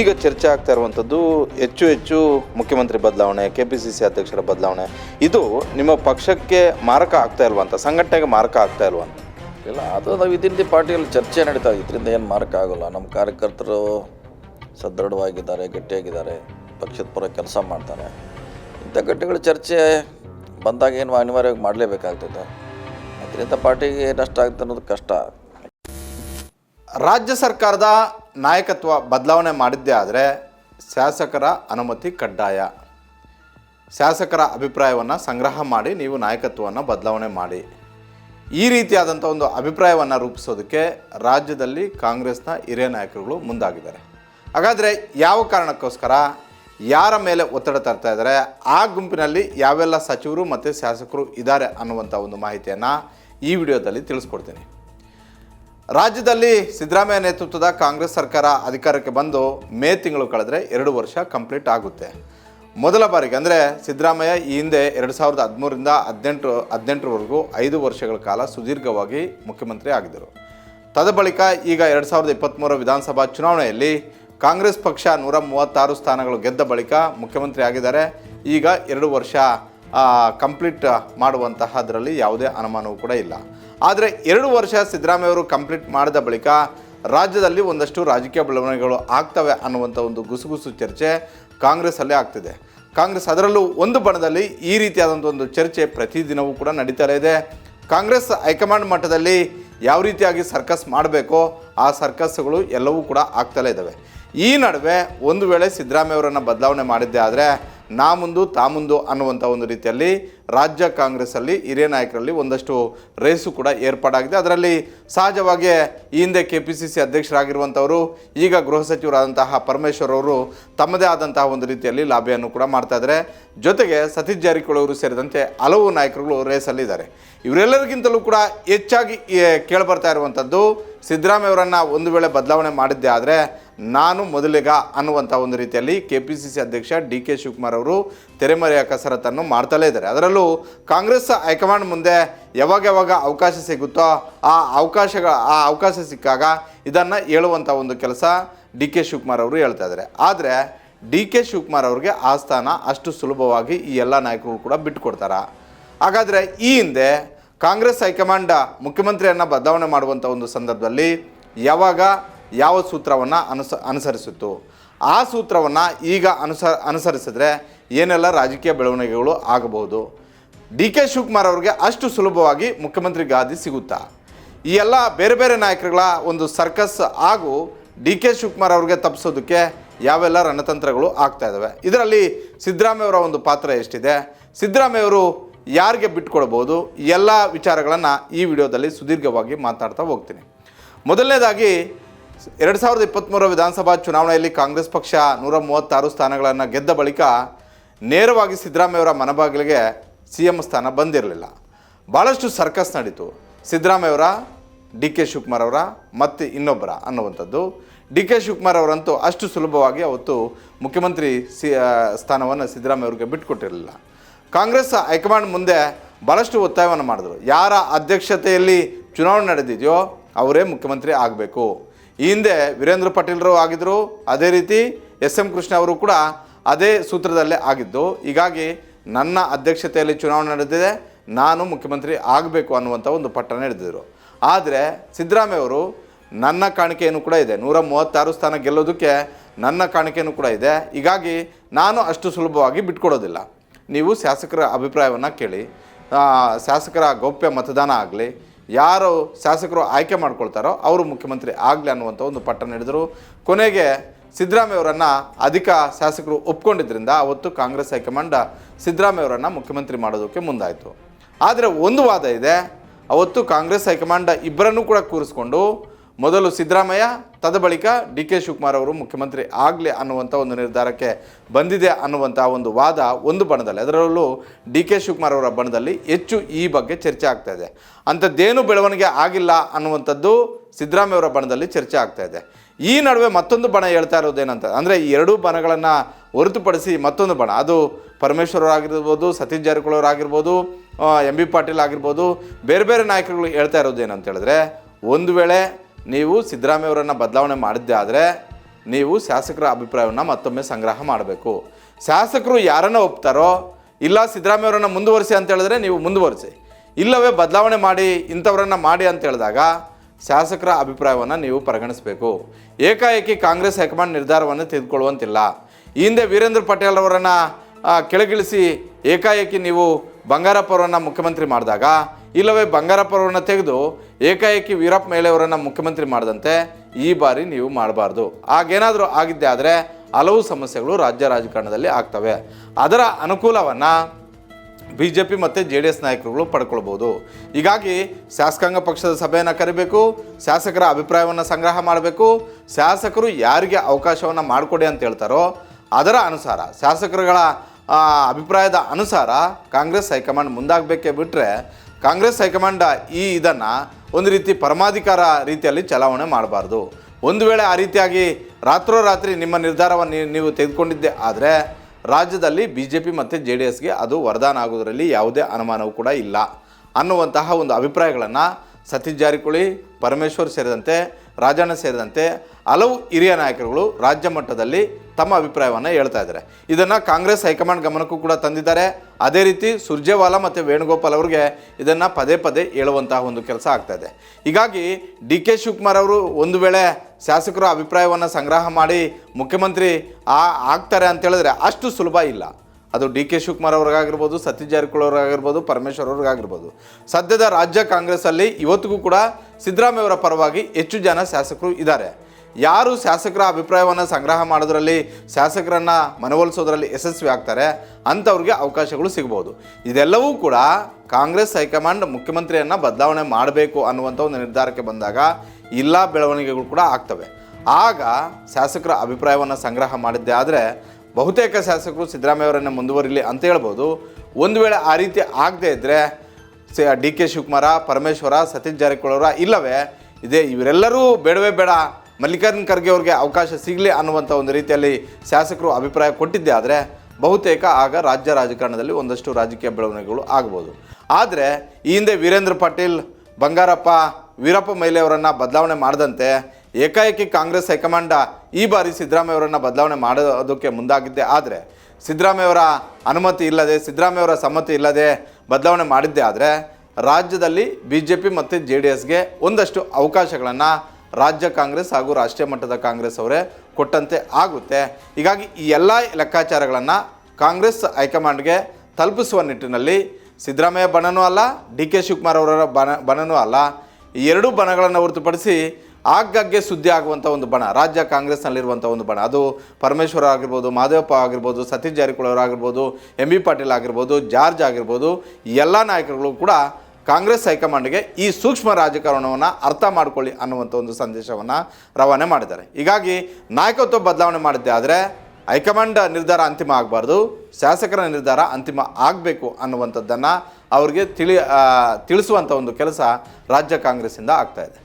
ಈಗ ಚರ್ಚೆ ಆಗ್ತಾ ಇರುವಂಥದ್ದು ಹೆಚ್ಚು ಹೆಚ್ಚು ಮುಖ್ಯಮಂತ್ರಿ ಬದಲಾವಣೆ ಕೆ ಪಿ ಸಿ ಸಿ ಅಧ್ಯಕ್ಷರ ಬದಲಾವಣೆ. ಇದು ನಿಮ್ಮ ಪಕ್ಷಕ್ಕೆ ಮಾರಕ ಆಗ್ತಾ ಇಲ್ವಂತ ಅಂತ ಸಂಘಟನೆಗೆ ಮಾರಕ ಆಗ್ತಾ ಇಲ್ವಂತ ಅಂತ ಇಲ್ಲ ಅದು ನಾವು ವಿದಿನ್ ದಿ ಪಾರ್ಟಿಯಲ್ಲಿ ಚರ್ಚೆ ನಡೀತಾ ಇದೆ. ಇದರಿಂದ ಏನು ಮಾರಕ ಆಗೋಲ್ಲ. ನಮ್ಮ ಕಾರ್ಯಕರ್ತರು ಸದೃಢವಾಗಿದ್ದಾರೆ ಗಟ್ಟಿಯಾಗಿದ್ದಾರೆ ಪಕ್ಷದ ಪರ ಕೆಲಸ ಮಾಡ್ತಾರೆ. ಇಂಥ ಗಟ್ಟಿಗಳ ಚರ್ಚೆ ಬಂದಾಗ ಏನು ಅನಿವಾರ್ಯವಾಗಿ ಮಾಡಲೇಬೇಕಾಗ್ತದೆ. ಅದರಿಂದ ಪಾರ್ಟಿಗೆ ನಷ್ಟ ಆಗುತ್ತೆ ಅನ್ನೋದು ಕಷ್ಟ. ರಾಜ್ಯ ಸರ್ಕಾರದ ನಾಯಕತ್ವ ಬದಲಾವಣೆ ಮಾಡಿದ್ದೇ ಆದರೆ ಶಾಸಕರ ಅನುಮತಿ ಕಡ್ಡಾಯ. ಶಾಸಕರ ಅಭಿಪ್ರಾಯವನ್ನು ಸಂಗ್ರಹ ಮಾಡಿ ನೀವು ನಾಯಕತ್ವವನ್ನು ಬದಲಾವಣೆ ಮಾಡಿ. ಈ ರೀತಿಯಾದಂಥ ಒಂದು ಅಭಿಪ್ರಾಯವನ್ನು ರೂಪಿಸೋದಕ್ಕೆ ರಾಜ್ಯದಲ್ಲಿ ಕಾಂಗ್ರೆಸ್ನ ಹಿರಿಯ ನಾಯಕರುಗಳು ಮುಂದಾಗಿದ್ದಾರೆ. ಹಾಗಾದರೆ ಯಾವ ಕಾರಣಕ್ಕೋಸ್ಕರ ಯಾರ ಮೇಲೆ ಒತ್ತಡ ತರ್ತಾ ಇದ್ದಾರೆ, ಆ ಗುಂಪಿನಲ್ಲಿ ಯಾವೆಲ್ಲ ಸಚಿವರು ಮತ್ತು ಶಾಸಕರು ಇದ್ದಾರೆ ಅನ್ನುವಂಥ ಒಂದು ಮಾಹಿತಿಯನ್ನು ಈ ವಿಡಿಯೋದಲ್ಲಿ ತಿಳಿಸ್ಕೊಡ್ತೀನಿ. ರಾಜ್ಯದಲ್ಲಿ ಸಿದ್ದರಾಮಯ್ಯ ನೇತೃತ್ವದ ಕಾಂಗ್ರೆಸ್ ಸರ್ಕಾರ ಅಧಿಕಾರಕ್ಕೆ ಬಂದು ಮೇ ತಿಂಗಳು ಕಳೆದ್ರೆ ಎರಡು ವರ್ಷ ಕಂಪ್ಲೀಟ್ ಆಗುತ್ತೆ. ಮೊದಲ ಬಾರಿಗೆ ಅಂದರೆ ಸಿದ್ದರಾಮಯ್ಯ ಈ ಹಿಂದೆ ಎರಡು ಸಾವಿರದ ಹದಿಮೂರರಿಂದ ಹದಿನೆಂಟು, ಹದಿನೆಂಟರವರೆಗೂ ಐದು ವರ್ಷಗಳ ಕಾಲ ಸುದೀರ್ಘವಾಗಿ ಮುಖ್ಯಮಂತ್ರಿ ಆಗಿದ್ದರು. ತದಬಳಿಕ ಈಗ ಎರಡು ಸಾವಿರದ ಇಪ್ಪತ್ತ್ಮೂರ ವಿಧಾನಸಭಾ ಚುನಾವಣೆಯಲ್ಲಿ ಕಾಂಗ್ರೆಸ್ ಪಕ್ಷ ನೂರ ಮೂವತ್ತಾರು ಸ್ಥಾನಗಳು ಗೆದ್ದ ಬಳಿಕ ಮುಖ್ಯಮಂತ್ರಿ ಆಗಿದ್ದಾರೆ. ಈಗ ಎರಡು ವರ್ಷ ಕಂಪ್ಲೀಟ್ ಮಾಡುವಂತಹದ್ರಲ್ಲಿ ಯಾವುದೇ ಅನುಮಾನವೂ ಕೂಡ ಇಲ್ಲ. ಆದರೆ ಎರಡು ವರ್ಷ ಸಿದ್ದರಾಮಯ್ಯ ಅವರು ಕಂಪ್ಲೀಟ್ ಮಾಡಿದ ಬಳಿಕ ರಾಜ್ಯದಲ್ಲಿ ಒಂದಷ್ಟು ರಾಜಕೀಯ ಬೆಳವಣಿಗೆಗಳು ಆಗ್ತವೆ ಅನ್ನುವಂಥ ಒಂದು ಗುಸುಗುಸು ಚರ್ಚೆ ಕಾಂಗ್ರೆಸ್ಸಲ್ಲೇ ಆಗ್ತಿದೆ. ಕಾಂಗ್ರೆಸ್ ಅದರಲ್ಲೂ ಒಂದು ಬಣದಲ್ಲಿ ಈ ರೀತಿಯಾದಂಥ ಒಂದು ಚರ್ಚೆ ಪ್ರತಿದಿನವೂ ಕೂಡ ನಡೀತಾ ಇದೆ. ಕಾಂಗ್ರೆಸ್ ಹೈಕಮಾಂಡ್ ಮಟ್ಟದಲ್ಲಿ ಯಾವ ರೀತಿಯಾಗಿ ಸರ್ಕಸ್ ಮಾಡಬೇಕೋ ಆ ಸರ್ಕಸ್ಗಳು ಎಲ್ಲವೂ ಕೂಡ ಆಗ್ತಲೇ ಇದ್ದಾವೆ ಈ ನಡುವೆ ಒಂದು ವೇಳೆ ಸಿದ್ದರಾಮಯ್ಯವರನ್ನು ಬದಲಾವಣೆ ಮಾಡಿದ್ದೆ ಆದರೆ ನಾ ಮುಂದು, ತಾ ಮುಂದು ಅನ್ನುವಂಥ ಒಂದು ರೀತಿಯಲ್ಲಿ ರಾಜ್ಯ ಕಾಂಗ್ರೆಸ್ಸಲ್ಲಿ ಹಿರಿಯ ನಾಯಕರಲ್ಲಿ ಒಂದಷ್ಟು ರೇಸು ಕೂಡ ಏರ್ಪಾಡಾಗಿದೆ. ಅದರಲ್ಲಿ ಸಹಜವಾಗಿ ಈ ಹಿಂದೆ ಕೆ ಪಿ ಸಿ ಸಿ ಅಧ್ಯಕ್ಷರಾಗಿರುವಂಥವರು, ಈಗ ಗೃಹ ಸಚಿವರಾದಂತಹ ಪರಮೇಶ್ವರ್ ಅವರು ತಮ್ಮದೇ ಆದಂತಹ ಒಂದು ರೀತಿಯಲ್ಲಿ ಲಾಭಿಯನ್ನು ಕೂಡ ಮಾಡ್ತಾ ಇದ್ದಾರೆ. ಜೊತೆಗೆ ಸತೀಶ್ ಜಾರಕಿಹೊಳಿ ಸೇರಿದಂತೆ ಹಲವು ನಾಯಕರುಗಳು ರೇಸಲ್ಲಿದ್ದಾರೆ. ಇವರೆಲ್ಲರಿಗಿಂತಲೂ ಕೂಡ ಹೆಚ್ಚಾಗಿ ಕೇಳಿಬರ್ತಾ ಇರುವಂಥದ್ದು ಸಿದ್ದರಾಮಯ್ಯ ಅವರನ್ನು ಒಂದು ವೇಳೆ ಬದಲಾವಣೆ ಮಾಡಿದ್ದೆ ಆದರೆ ನಾನು ಮೊದಲಿಗ ಅನ್ನುವಂಥ ಒಂದು ರೀತಿಯಲ್ಲಿ ಕೆ ಪಿ ಸಿ ಸಿ ಅಧ್ಯಕ್ಷ ಡಿ ಕೆ ಶಿವಕುಮಾರ್ ಅವರು ತೆರೆಮರೆಯ ಕಸರತ್ತನ್ನು ಮಾಡ್ತಲೇ ಇದ್ದಾರೆ. ಅದರಲ್ಲೂ ಕಾಂಗ್ರೆಸ್ ಹೈಕಮಾಂಡ್ ಮುಂದೆ ಯಾವಾಗ ಯಾವಾಗ ಅವಕಾಶ ಸಿಗುತ್ತೋ ಆ ಅವಕಾಶಗಳ, ಆ ಅವಕಾಶ ಸಿಕ್ಕಾಗ ಇದನ್ನು ಹೇಳುವಂಥ ಒಂದು ಕೆಲಸ ಡಿ ಕೆ ಶಿವಕುಮಾರ್ ಅವರು ಹೇಳ್ತಾ ಇದ್ದಾರೆ. ಆದರೆ ಡಿ ಕೆ ಶಿವಕುಮಾರ್ ಅವ್ರಿಗೆ ಆ ಸ್ಥಾನ ಅಷ್ಟು ಸುಲಭವಾಗಿ ಈ ಎಲ್ಲ ನಾಯಕರು ಕೂಡ ಬಿಟ್ಟುಕೊಡ್ತಾರ ಹಾಗಾದರೆ ಈ ಹಿಂದೆ ಕಾಂಗ್ರೆಸ್ ಹೈಕಮಾಂಡ್ ಮುಖ್ಯಮಂತ್ರಿಯನ್ನು ಬದಲಾವಣೆ ಮಾಡುವಂಥ ಒಂದು ಸಂದರ್ಭದಲ್ಲಿ ಯಾವಾಗ ಯಾವ ಸೂತ್ರವನ್ನು ಅನುಸ, ಅನುಸರಿಸಿತ್ತು? ಆ ಸೂತ್ರವನ್ನು ಈಗ ಅನುಸ, ಅನುಸರಿಸಿದ್ರೆ ಏನೆಲ್ಲ ರಾಜಕೀಯ ಬೆಳವಣಿಗೆಗಳು ಆಗಬಹುದು? ಡಿ ಕೆ ಶಿವಕುಮಾರ್ ಅವರಿಗೆ ಅಷ್ಟು ಸುಲಭವಾಗಿ ಮುಖ್ಯಮಂತ್ರಿ ಗಾದಿ ಸಿಗುತ್ತಾ? ಈ ಎಲ್ಲ ಬೇರೆ ಬೇರೆ ನಾಯಕರುಗಳ ಒಂದು ಸರ್ಕಸ್ ಹಾಗೂ ಡಿ ಕೆ ಶಿವಕುಮಾರ್ ಅವ್ರಿಗೆ ತಪ್ಪಿಸೋದಕ್ಕೆ ಯಾವೆಲ್ಲ ರಣತಂತ್ರಗಳು ಆಗ್ತಾ ಇದ್ದಾವೆ ಇದರಲ್ಲಿ ಸಿದ್ದರಾಮಯ್ಯವರ ಒಂದು ಪಾತ್ರ ಎಷ್ಟಿದೆ? ಸಿದ್ದರಾಮಯ್ಯ ಅವರು ಯಾರಿಗೆ ಬಿಟ್ಕೊಡ್ಬೋದು ಎಲ್ಲ ವಿಚಾರಗಳನ್ನು ಈ ವಿಡಿಯೋದಲ್ಲಿ ಸುದೀರ್ಘವಾಗಿ ಮಾತಾಡ್ತಾ ಹೋಗ್ತೀನಿ. ಮೊದಲನೇದಾಗಿ, ಎರಡು ಸಾವಿರದ ಇಪ್ಪತ್ತ್ಮೂರ ವಿಧಾನಸಭಾ ಚುನಾವಣೆಯಲ್ಲಿ ಕಾಂಗ್ರೆಸ್ ಪಕ್ಷ ನೂರ ಮೂವತ್ತಾರು ಸ್ಥಾನಗಳನ್ನು ಗೆದ್ದ ಬಳಿಕ ನೇರವಾಗಿ ಸಿದ್ದರಾಮಯ್ಯವರ ಮನಬಾಗಿಲಿಗೆ ಸಿ ಎಂ ಸ್ಥಾನ ಬಂದಿರಲಿಲ್ಲ. ಭಾಳಷ್ಟು ಸರ್ಕಸ್ ನಡೀತು. ಸಿದ್ದರಾಮಯ್ಯವರ ಡಿ ಕೆ ಶಿವಕುಮಾರ್ ಅವರ, ಮತ್ತು ಇನ್ನೊಬ್ಬರ ಅನ್ನುವಂಥದ್ದು. ಡಿ ಕೆ ಶಿವಕುಮಾರ್ ಅವರಂತೂ ಅಷ್ಟು ಸುಲಭವಾಗಿ ಅವತ್ತು ಮುಖ್ಯಮಂತ್ರಿ ಸಿ ಸ್ಥಾನವನ್ನು ಸಿದ್ದರಾಮಯ್ಯ ಅವರಿಗೆ ಬಿಟ್ಟುಕೊಟ್ಟಿರಲಿಲ್ಲ ಕಾಂಗ್ರೆಸ್ ಹೈಕಮಾಂಡ್ ಮುಂದೆ ಭಾಳಷ್ಟು ಒತ್ತಾಯವನ್ನು ಮಾಡಿದ್ರು. ಯಾರ ಅಧ್ಯಕ್ಷತೆಯಲ್ಲಿ ಚುನಾವಣೆ ನಡೆದಿದೆಯೋ ಅವರೇ ಮುಖ್ಯಮಂತ್ರಿ ಆಗಬೇಕು. ಈ ಹಿಂದೆ ವೀರೇಂದ್ರ ಪಾಟೀಲ್ರು ಆಗಿದ್ದರು ಅದೇ ರೀತಿ ಎಸ್ ಎಂ ಕೃಷ್ಣ ಅವರು ಕೂಡ ಅದೇ ಸೂತ್ರದಲ್ಲೇ ಆಗಿದ್ದು, ಹೀಗಾಗಿ ನನ್ನ ಅಧ್ಯಕ್ಷತೆಯಲ್ಲಿ ಚುನಾವಣೆ ನಡೆದಿದೆ, ನಾನು ಮುಖ್ಯಮಂತ್ರಿ ಆಗಬೇಕು ಅನ್ನುವಂಥ ಒಂದು ಪಟ್ಟಣ ಹಿಡಿದಿದ್ರು ಆದರೆ ಸಿದ್ದರಾಮಯ್ಯ ಅವರು ನನ್ನ ಕಾಣಿಕೆಯನ್ನು ಕೂಡ ಇದೆ. ನೂರ ಮೂವತ್ತಾರು ಸ್ಥಾನ ಗೆಲ್ಲೋದಕ್ಕೆ ನನ್ನ ಕಾಣಿಕೆಯೂ ಕೂಡ ಇದೆ. ಹೀಗಾಗಿ ನಾನು ಅಷ್ಟು ಸುಲಭವಾಗಿ ಬಿಟ್ಕೊಡೋದಿಲ್ಲ. ನೀವು ಶಾಸಕರ ಅಭಿಪ್ರಾಯವನ್ನು ಕೇಳಿ. ಶಾಸಕರ ಗೌಪ್ಯ ಮತದಾನ ಆಗಲಿ, ಯಾರು ಶಾಸಕರು ಆಯ್ಕೆ ಮಾಡ್ಕೊಳ್ತಾರೋ ಅವರು ಮುಖ್ಯಮಂತ್ರಿ ಆಗಲಿ ಅನ್ನುವಂಥ ಒಂದು ಪಟ್ಟ ಹಿಡಿದರು. ಕೊನೆಗೆ ಸಿದ್ದರಾಮಯ್ಯ ಅವರನ್ನು ಅಧಿಕ ಶಾಸಕರು ಒಪ್ಕೊಂಡಿದ್ದರಿಂದ ಅವತ್ತು ಕಾಂಗ್ರೆಸ್ ಹೈಕಮಾಂಡ್ ಸಿದ್ದರಾಮಯ್ಯ ಅವರನ್ನು ಮುಖ್ಯಮಂತ್ರಿ ಮಾಡೋದಕ್ಕೆ ಮುಂದಾಯಿತು. ಆದರೆ ಒಂದು ವಾದ ಇದೆ. ಅವತ್ತು ಕಾಂಗ್ರೆಸ್ ಹೈಕಮಾಂಡ್ ಇಬ್ಬರನ್ನೂ ಕೂಡ ಕೂರಿಸ್ಕೊಂಡು ಮೊದಲು ಸಿದ್ದರಾಮಯ್ಯ, ತದ ಬಳಿಕ ಡಿ ಕೆ ಶಿವಕುಮಾರ್ ಅವರು ಮುಖ್ಯಮಂತ್ರಿ ಆಗಲಿ ಅನ್ನುವಂಥ ಒಂದು ನಿರ್ಧಾರಕ್ಕೆ ಬಂದಿದೆ ಅನ್ನುವಂಥ ಒಂದು ವಾದ ಒಂದು ಬಣದಲ್ಲಿ. ಅದರಲ್ಲೂ ಡಿ ಕೆ ಶಿವಕುಮಾರ್ ಅವರ ಬಣದಲ್ಲಿ ಹೆಚ್ಚು ಈ ಬಗ್ಗೆ ಚರ್ಚೆ ಆಗ್ತಾ ಇದೆ. ಅಂಥದ್ದೇನು ಬೆಳವಣಿಗೆ ಆಗಿಲ್ಲ ಅನ್ನುವಂಥದ್ದು ಸಿದ್ದರಾಮಯ್ಯ ಅವರ ಬಣದಲ್ಲಿ ಚರ್ಚೆ ಆಗ್ತಾ ಇದೆ. ಈ ನಡುವೆ ಮತ್ತೊಂದು ಬಣ ಹೇಳ್ತಾ ಇರೋದೇನಂತ ಅಂದರೆ ಈ ಎರಡೂ ಬಣಗಳನ್ನು ಹೊರತುಪಡಿಸಿ ಮತ್ತೊಂದು ಬಣ. ಅದು ಪರಮೇಶ್ವರ್ ಆಗಿರ್ಬೋದು ಸತೀಶ್ ಜಾರಕಿಹೊಳಿ ಅವರಾಗಿರ್ಬೋದು ಎಂ ಬಿ ಪಾಟೀಲ್ ಆಗಿರ್ಬೋದು, ಬೇರೆ ಬೇರೆ ನಾಯಕರುಗಳು ಹೇಳ್ತಾ ಇರೋದು ಏನಂತ ಹೇಳಿದ್ರೆ, ಒಂದು ವೇಳೆ ನೀವು ಸಿದ್ದರಾಮಯ್ಯವರನ್ನು ಬದಲಾವಣೆ ಮಾಡಿದ್ದೇ ಆದರೆ ನೀವು ಶಾಸಕರ ಅಭಿಪ್ರಾಯವನ್ನು ಮತ್ತೊಮ್ಮೆ ಸಂಗ್ರಹ ಮಾಡಬೇಕು. ಶಾಸಕರು ಯಾರನ್ನ ಒಪ್ತಾರೋ, ಇಲ್ಲ ಸಿದ್ದರಾಮಯ್ಯವರನ್ನು ಮುಂದುವರಿಸಿ ಅಂತ ಹೇಳಿದ್ರೆ ನೀವು ಮುಂದುವರಿಸಿ. ಇಲ್ಲವೇ ಬದಲಾವಣೆ ಮಾಡಿ ಇಂಥವರನ್ನು ಮಾಡಿ ಅಂತ ಹೇಳಿದಾಗ ಶಾಸಕರ ಅಭಿಪ್ರಾಯವನ್ನು ನೀವು ಪರಿಗಣಿಸಬೇಕು. ಏಕಾಏಕಿ ಕಾಂಗ್ರೆಸ್ ಹೈಕಮಾಂಡ್ ನಿರ್ಧಾರವನ್ನು ತೆಗೆದುಕೊಳ್ಳುವಂತಿಲ್ಲ. ಈ ಹಿಂದೆ ವೀರೇಂದ್ರ ಪಟೇಲ್ ಅವರನ್ನು ಕೆಳಗಿಳಿಸಿ ಏಕಾಏಕಿ ನೀವು ಬಂಗಾರಪ್ಪರನ್ನು ಮುಖ್ಯಮಂತ್ರಿ ಮಾಡಿದಾಗ ಇಲ್ಲವೇ ಬಂಗಾರಪ್ಪರವ್ರನ್ನ ತೆಗೆದು ಏಕಾಏಕಿ ವೀರಪ್ಪ ಮೇಳೆಯವರನ್ನು ಮುಖ್ಯಮಂತ್ರಿ ಮಾಡಿದಂತೆ ಈ ಬಾರಿ ನೀವು ಮಾಡಬಾರ್ದು. ಆಗೇನಾದರೂ ಆಗಿದ್ದೆ ಆದರೆ ಹಲವು ಸಮಸ್ಯೆಗಳು ರಾಜ್ಯ ರಾಜಕಾರಣದಲ್ಲಿ ಆಗ್ತವೆ. ಅದರ ಅನುಕೂಲವನ್ನು ಬಿ ಜೆ ಪಿ ಮತ್ತು ಜೆ ಡಿ ಎಸ್ ನಾಯಕರುಗಳು ಪಡ್ಕೊಳ್ಬೋದು. ಹೀಗಾಗಿ ಶಾಸಕಾಂಗ ಪಕ್ಷದ ಸಭೆಯನ್ನು ಕರಿಬೇಕು, ಶಾಸಕರ ಅಭಿಪ್ರಾಯವನ್ನು ಸಂಗ್ರಹ ಮಾಡಬೇಕು, ಶಾಸಕರು ಯಾರಿಗೆ ಅವಕಾಶವನ್ನು ಮಾಡಿಕೊಡಿ ಅಂತ ಹೇಳ್ತಾರೋ ಅದರ ಅನುಸಾರ, ಶಾಸಕರುಗಳ ಅಭಿಪ್ರಾಯದ ಅನುಸಾರ ಕಾಂಗ್ರೆಸ್ ಹೈಕಮಾಂಡ್ ಮುಂದಾಗಬೇಕೇ ಬಿಟ್ಟರೆ ಕಾಂಗ್ರೆಸ್ ಹೈಕಮಾಂಡ್ ಈ ಇದನ್ನು ಒಂದು ರೀತಿ ಪರಮಾಧಿಕಾರ ರೀತಿಯಲ್ಲಿ ಚಲಾವಣೆ ಮಾಡಬಾರ್ದು. ಒಂದು ವೇಳೆ ಆ ರೀತಿಯಾಗಿ ರಾತ್ರೋರಾತ್ರಿ ನಿಮ್ಮ ನಿರ್ಧಾರವನ್ನು ನೀವು ತೆಗೆದುಕೊಂಡಿದ್ದೆ ಆದರೆ ರಾಜ್ಯದಲ್ಲಿ ಬಿ ಜೆ ಪಿ ಮತ್ತು ಜೆ ಡಿ ಎಸ್ಗೆ ಅದು ವರದಾನ ಆಗೋದರಲ್ಲಿ ಯಾವುದೇ ಅನುಮಾನವೂ ಕೂಡ ಇಲ್ಲ. ಅನ್ನುವಂತಹ ಒಂದು ಅಭಿಪ್ರಾಯಗಳನ್ನು ಸತೀಶ್ ಜಾರಕಿಹೊಳಿ, ಪರಮೇಶ್ವರ್ ಸೇರಿದಂತೆ ರಾಜಣ್ಣ ಸೇರಿದಂತೆ ಹಲವು ಹಿರಿಯ ನಾಯಕರುಗಳು ರಾಜ್ಯ ಮಟ್ಟದಲ್ಲಿ ತಮ್ಮ ಅಭಿಪ್ರಾಯವನ್ನು ಹೇಳ್ತಾ ಇದ್ದಾರೆ. ಇದನ್ನು ಕಾಂಗ್ರೆಸ್ ಹೈಕಮಾಂಡ್ ಗಮನಕ್ಕೂ ಕೂಡ ತಂದಿದ್ದಾರೆ. ಅದೇ ರೀತಿ ಸುರ್ಜೇವಾಲಾ ಮತ್ತು ವೇಣುಗೋಪಾಲ್ ಅವರಿಗೆ ಇದನ್ನು ಪದೇ ಪದೇ ಹೇಳುವಂತಹ ಒಂದು ಕೆಲಸ ಆಗ್ತಾ ಇದೆ. ಹೀಗಾಗಿ ಡಿ ಕೆ ಶಿವಕುಮಾರ್ ಅವರು ಒಂದು ವೇಳೆ ಶಾಸಕರ ಅಭಿಪ್ರಾಯವನ್ನು ಸಂಗ್ರಹ ಮಾಡಿ ಮುಖ್ಯಮಂತ್ರಿ ಆ ಆಗ್ತಾರೆ ಅಂತೇಳಿದ್ರೆ ಅಷ್ಟು ಸುಲಭ ಇಲ್ಲ. ಅದು ಡಿ ಕೆ ಶಿವಕುಮಾರ್ ಅವ್ರಿಗಾಗಿರ್ಬೋದು, ಸತೀಶ್ ಜಾರಕಿಹೊಳಿ ಅವ್ರಿಗಾಗಿರ್ಬೋದು, ಪರಮೇಶ್ವರ್ ಅವ್ರಿಗಾಗಿರ್ಬೋದು. ಸದ್ಯದ ರಾಜ್ಯ ಕಾಂಗ್ರೆಸ್ಸಲ್ಲಿ ಇವತ್ತಿಗೂ ಕೂಡ ಸಿದ್ದರಾಮಯ್ಯ ಅವರ ಪರವಾಗಿ ಹೆಚ್ಚು ಜನ ಶಾಸಕರು ಇದ್ದಾರೆ. ಯಾರು ಶಾಸಕರ ಅಭಿಪ್ರಾಯವನ್ನು ಸಂಗ್ರಹ ಮಾಡೋದ್ರಲ್ಲಿ ಶಾಸಕರನ್ನು ಮನವೊಲಿಸೋದ್ರಲ್ಲಿ ಯಶಸ್ವಿ ಆಗ್ತಾರೆ ಅಂಥವ್ರಿಗೆ ಅವಕಾಶಗಳು ಸಿಗ್ಬೋದು. ಇದೆಲ್ಲವೂ ಕೂಡ ಕಾಂಗ್ರೆಸ್ ಹೈಕಮಾಂಡ್ ಮುಖ್ಯಮಂತ್ರಿಯನ್ನು ಬದಲಾವಣೆ ಮಾಡಬೇಕು ಅನ್ನುವಂಥ ಒಂದು ನಿರ್ಧಾರಕ್ಕೆ ಬಂದಾಗ ಎಲ್ಲ ಬೆಳವಣಿಗೆಗಳು ಕೂಡ ಆಗ್ತವೆ. ಆಗ ಶಾಸಕರ ಅಭಿಪ್ರಾಯವನ್ನು ಸಂಗ್ರಹ ಮಾಡಿದ್ದೆ ಆದರೆ ಬಹುತೇಕ ಶಾಸಕರು ಸಿದ್ದರಾಮಯ್ಯವರನ್ನು ಮುಂದುವರಿಲಿ ಅಂತ ಹೇಳ್ಬೋದು. ಒಂದು ವೇಳೆ ಆ ರೀತಿ ಆಗದೇ ಇದ್ದರೆ ಡಿ ಕೆ ಶಿವಕುಮಾರ, ಪರಮೇಶ್ವರ, ಸತೀಶ್ ಜಾರಕಿಹೊಳಿ ಇಲ್ಲವೇ? ಇದೇ ಇವರೆಲ್ಲರೂ ಬೇಡವೇ ಬೇಡ. ಮಲ್ಲಿಕಾರ್ಜುನ್ ಖರ್ಗೆ ಅವ್ರಿಗೆ ಅವಕಾಶ ಸಿಗಲಿ ಅನ್ನುವಂಥ ಒಂದು ರೀತಿಯಲ್ಲಿ ಶಾಸಕರು ಅಭಿಪ್ರಾಯ ಕೊಟ್ಟಿದ್ದೆ. ಆದರೆ ಬಹುತೇಕ ಆಗ ರಾಜ್ಯ ರಾಜಕಾರಣದಲ್ಲಿ ಒಂದಷ್ಟು ರಾಜಕೀಯ ಬೆಳವಣಿಗೆಗಳು ಆಗ್ಬೋದು. ಆದರೆ ಈ ಹಿಂದೆ ವೀರೇಂದ್ರ ಪಾಟೀಲ್, ಬಂಗಾರಪ್ಪ, ವೀರಪ್ಪ ಅವರನ್ನು ಬದಲಾವಣೆ ಮಾಡದಂತೆ ಏಕಾಏಕಿ ಕಾಂಗ್ರೆಸ್ ಹೈಕಮಾಂಡ ಈ ಬಾರಿ ಸಿದ್ದರಾಮಯ್ಯವರನ್ನು ಬದಲಾವಣೆ ಮಾಡೋದಕ್ಕೆ ಮುಂದಾಗಿದ್ದೆ. ಆದರೆ ಸಿದ್ದರಾಮಯ್ಯವರ ಅನುಮತಿ ಇಲ್ಲದೆ ಸಿದ್ದರಾಮಯ್ಯವರ ಸಮ್ಮತಿ ಇಲ್ಲದೆ ಬದಲಾವಣೆ ಮಾಡಿದ್ದೆ. ಆದರೆ ರಾಜ್ಯದಲ್ಲಿ ಬಿ ಜೆ ಪಿ ಮತ್ತು ಜೆ ಡಿ ಎಸ್ಗೆ ಒಂದಷ್ಟು ಅವಕಾಶಗಳನ್ನು ರಾಜ್ಯ ಕಾಂಗ್ರೆಸ್ ಹಾಗೂ ರಾಷ್ಟ್ರೀಯ ಮಟ್ಟದ ಕಾಂಗ್ರೆಸ್ ಅವರೇ ಕೊಟ್ಟಂತೆ ಆಗುತ್ತೆ. ಹೀಗಾಗಿ ಈ ಎಲ್ಲ ಲೆಕ್ಕಾಚಾರಗಳನ್ನು ಕಾಂಗ್ರೆಸ್ ಹೈಕಮಾಂಡ್ಗೆ ತಲುಪಿಸುವ ನಿಟ್ಟಿನಲ್ಲಿ ಸಿದ್ದರಾಮಯ್ಯ ಬಣನೂ ಅಲ್ಲ ಡಿ ಕೆ ಶಿವಕುಮಾರ್ ಅವರ ಬಣ, ಬಣನೂ ಅಲ್ಲ. ಈ ಎರಡೂ ಬಣಗಳನ್ನು ಹೊರತುಪಡಿಸಿ ಆಗಾಗ್ಗೆ ಸುದ್ದಿ ಆಗುವಂಥ ಒಂದು ಬಣ, ರಾಜ್ಯ ಕಾಂಗ್ರೆಸ್ನಲ್ಲಿರುವಂಥ ಒಂದು ಬಣ. ಅದು ಪರಮೇಶ್ವರ ಆಗಿರ್ಬೋದು, ಮಾದೇವಪ್ಪ ಆಗಿರ್ಬೋದು, ಸತೀಶ್ ಜಾರಕಿಹೊಳಿ ಅವರಾಗಿರ್ಬೋದು ಎಂ ಬಿ ಪಾಟೀಲ್ ಆಗಿರ್ಬೋದು, ಜಾರ್ಜ್ ಆಗಿರ್ಬೋದು ಎಲ್ಲ ನಾಯಕರುಗಳು ಕೂಡ ಕಾಂಗ್ರೆಸ್ ಹೈಕಮಾಂಡ್ಗೆ ಈ ಸೂಕ್ಷ್ಮ ರಾಜಕಾರಣವನ್ನು ಅರ್ಥ ಮಾಡಿಕೊಳ್ಳಿ ಅನ್ನುವಂಥ ಒಂದು ಸಂದೇಶವನ್ನು ರವಾನೆ ಮಾಡಿದ್ದಾರೆ. ಹೀಗಾಗಿ ನಾಯಕತ್ವ ಬದಲಾವಣೆ ಮಾಡಿದ್ದೆ ಆದರೆ ಹೈಕಮಾಂಡ್ ನಿರ್ಧಾರ ಅಂತಿಮ ಆಗಬಾರ್ದು, ಶಾಸಕರ ನಿರ್ಧಾರ ಅಂತಿಮ ಆಗಬೇಕು ಅನ್ನುವಂಥದ್ದನ್ನು ಅವ್ರಿಗೆ ತಿಳಿ ತಿಳಿಸುವಂಥ ಒಂದು ಕೆಲಸ ರಾಜ್ಯ ಕಾಂಗ್ರೆಸ್ಸಿಂದ ಆಗ್ತಾಯಿದೆ